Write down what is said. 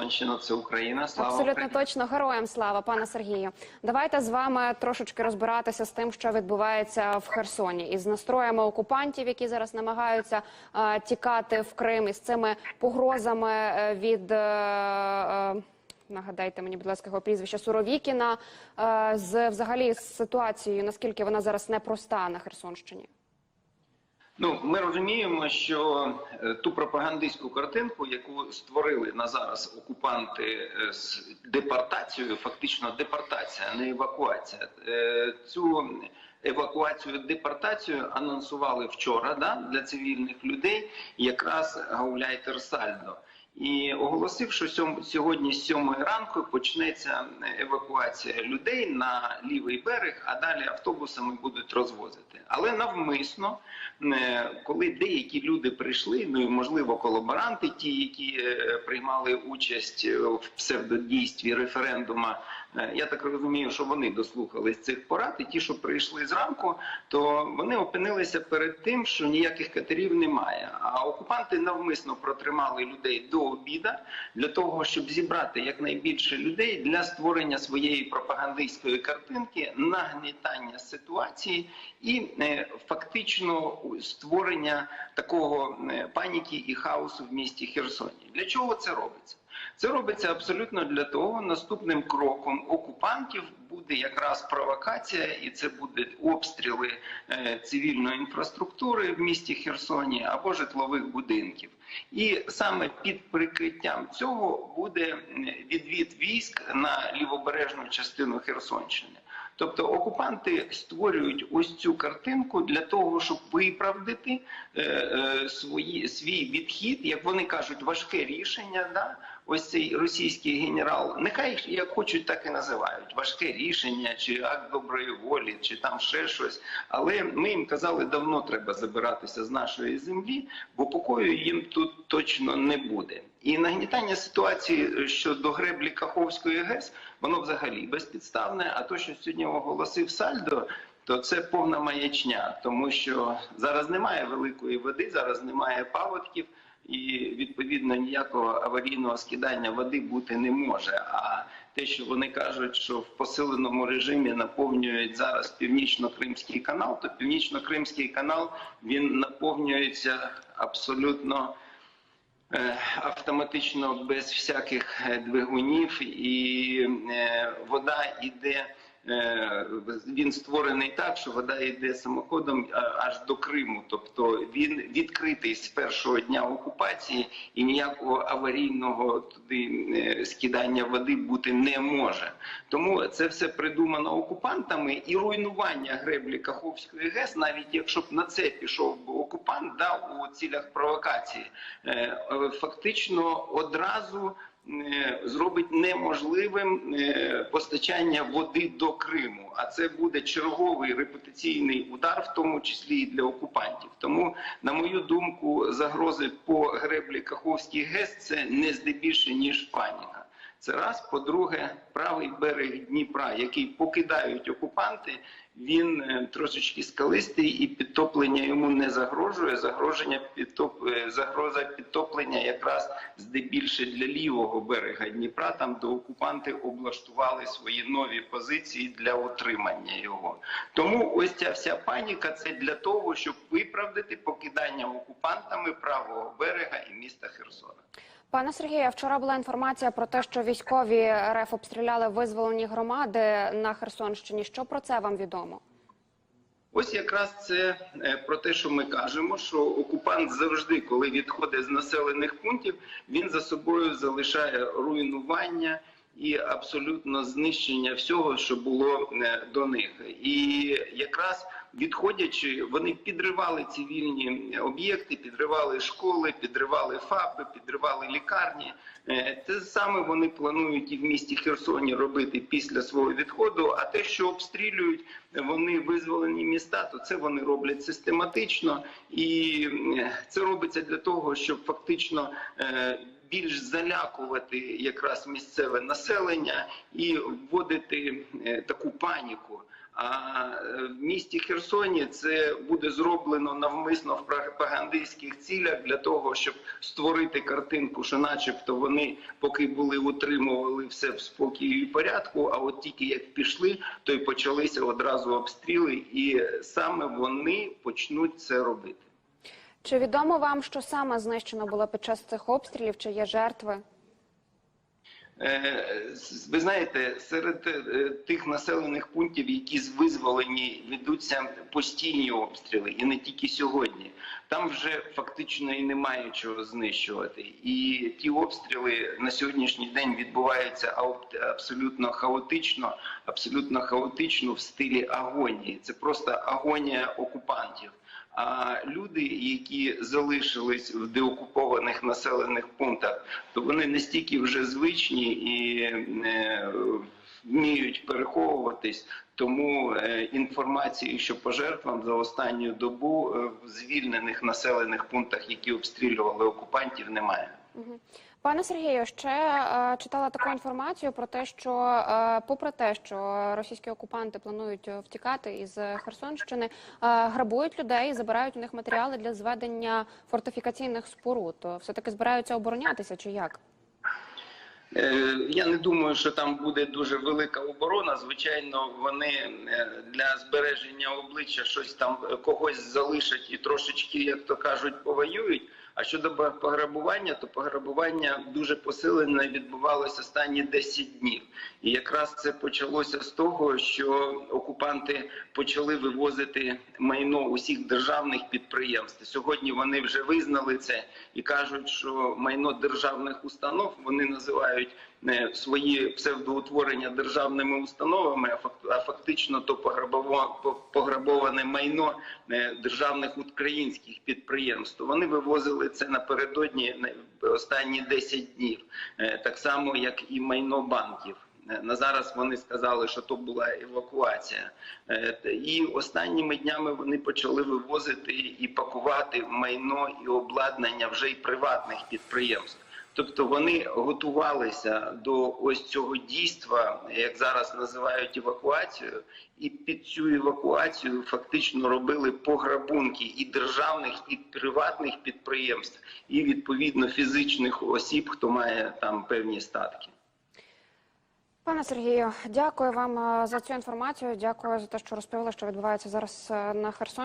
Херсонщина це Україна. Слава Абсолютно Україні. точно героям слава, пане Сергію. Давайте з вами трошечки розбиратися з тим, що відбувається в Херсоні, із настроями окупантів, які зараз намагаються е, тікати в Крим, із цими погрозами е, від. Е, е, Нагадайте мені, будь ласка, його прізвище Суровікіна з взагалі з ситуацією, наскільки вона зараз непроста на Херсонщині. Ну, ми розуміємо, що е, ту пропагандистську картинку, яку створили на зараз окупанти е, з депортацією, фактично депортація, не евакуація. Е, Цю евакуацію, депортацію анонсували вчора да, для цивільних людей, якраз Гауляйтер Сальдо. І оголосив, що сьогодні з сьомої ранку почнеться евакуація людей на лівий берег, а далі автобусами будуть розвозити. Але навмисно, е, коли деякі люди прийшли, ну і можливо колаборанти, ті, які е, приймали участь е, в псевдодійстві референдума, е, я так розумію, що вони дослухались цих порад, і ті, що прийшли зранку, то вони опинилися перед тим, що ніяких катерів немає. А окупанти навмисно протримали людей до обіда для того, щоб зібрати якнайбільше людей для створення своєї пропагандистської картинки, нагнітання ситуації і е, фактично створення такого е, паніки і хаосу в місті Херсоні. Для чого це робиться? Це робиться абсолютно для того. Наступним кроком окупантів буде якраз провокація, і це будуть обстріли е, цивільної інфраструктури в місті Херсоні або житлових будинків. І саме під прикриттям цього буде відвід військ на лівобережну частину Херсонщини. Тобто окупанти створюють ось цю картинку для того, щоб виправдати е, е, свій відхід, як вони кажуть, важке рішення. Да? Ось цей російський генерал, нехай їх як хочуть, так і називають важке рішення, чи акт доброї волі, чи там ще щось. Але ми їм казали, давно треба забиратися з нашої землі, бо покою їм тут точно не буде. І нагнітання ситуації щодо греблі Каховської ГЕС, воно взагалі безпідставне. А то, що сьогодні оголосив Сальдо, то це повна маячня, тому що зараз немає великої води, зараз немає паводків, і відповідно ніякого аварійного скидання води бути не може. А те, що вони кажуть, що в посиленому режимі наповнюють зараз північно-кримський канал, то північно-кримський канал він наповнюється абсолютно. Е, автоматично без всяких е, двигунів, і е, вода йде. Е, Він створений так, що вода йде самоходом аж до Криму. Тобто він відкритий з першого дня окупації, і ніякого аварійного туди е, скидання води бути не може. Тому це все придумано окупантами і руйнування греблі Каховської ГЕС, навіть якщо б на це пішов окупант, да, у цілях провокації, е, е, фактично одразу е, зробить неможливим е, постачання води до Криму. А це буде черговий репутаційний удар, в тому числі і для окупантів. Тому, на мою думку, загрози по греблі Каховській ГЕС це не здебільше ніж паніка. Це раз. По-друге, правий берег Дніпра, який покидають окупанти, він е, трошечки скалистий і підтоплення йому не загрожує. Загроження підтоп... е, загроза підтоплення якраз здебільше для лівого берега Дніпра, там де окупанти облаштували свої нові позиції для утримання його. Тому ось ця вся паніка це для того, щоб виправдати покидання окупантами правого берега і міста Херсона. Пане Сергію, вчора була інформація про те, що військові РФ обстріляли визволені громади на Херсонщині. Що про це вам відомо? Ось якраз це е, про те, що ми кажемо, що окупант завжди, коли відходить з населених пунктів, він за собою залишає руйнування і абсолютно знищення всього, що було е, до них. І якраз відходячи, вони підривали цивільні об'єкти, підривали школи, підривали ФАПи, підривали лікарні. Е, Те саме вони планують і в місті Херсоні робити після свого відходу. А те, що обстрілюють вони визволені міста, то це вони роблять систематично, і е, це робиться для того, щоб фактично. Більш залякувати якраз місцеве населення і вводити е, таку паніку. А е, в місті Херсоні це буде зроблено навмисно в пропагандистських цілях для того, щоб створити картинку, що, начебто, вони поки були утримували все в спокій і порядку. А от тільки як пішли, то й почалися одразу обстріли, і саме вони почнуть це робити. Чи відомо вам, що саме знищено було під час цих обстрілів? Чи є жертви? Е, Ви знаєте, серед е, тих населених пунктів, які визволені, ведуться постійні обстріли, і не тільки сьогодні. Там вже фактично і немає чого знищувати. І ті обстріли на сьогоднішній день відбуваються аб- абсолютно хаотично, абсолютно хаотично в стилі агонії. Це просто агонія окупантів. А люди, які залишились в деокупованих населених пунктах, то вони настільки вже звичні і е, вміють переховуватись. Тому е, інформації, що по жертвам за останню добу е, в звільнених населених пунктах, які обстрілювали окупантів, немає. Пане Сергію, ще е, читала таку інформацію про те, що е, попри те, що російські окупанти планують е, втікати із Херсонщини, грабують людей, забирають у них матеріали для зведення фортифікаційних споруд. Все таки збираються оборонятися чи як? Я не думаю, що там буде дуже велика оборона. Звичайно, вони для збереження обличчя щось там когось залишать і трошечки, як то кажуть, повоюють. А щодо пограбування, то пограбування дуже посилене відбувалося останні 10 днів. І якраз це почалося з того, що окупанти почали вивозити майно усіх державних підприємств. Сьогодні вони вже визнали це і кажуть, що майно державних установ вони називають свої псевдоутворення державними установами, а фак- фактично то пограбоване майно е, державних українських підприємств. Вони вивозили це напередодні на останні 10 днів, Е, так само як і майно банків. Е, На зараз вони сказали, що то була евакуація, Е, і останніми днями вони почали вивозити і пакувати майно і обладнання вже й приватних підприємств. Тобто вони готувалися до ось цього дійства, як зараз називають евакуацією, і під цю евакуацію фактично робили пограбунки і державних, і приватних підприємств, і відповідно фізичних осіб, хто має там певні статки. Пане Сергію, дякую вам е, за цю інформацію. Дякую за те, що розповіли, що відбувається зараз е, на Херсоні.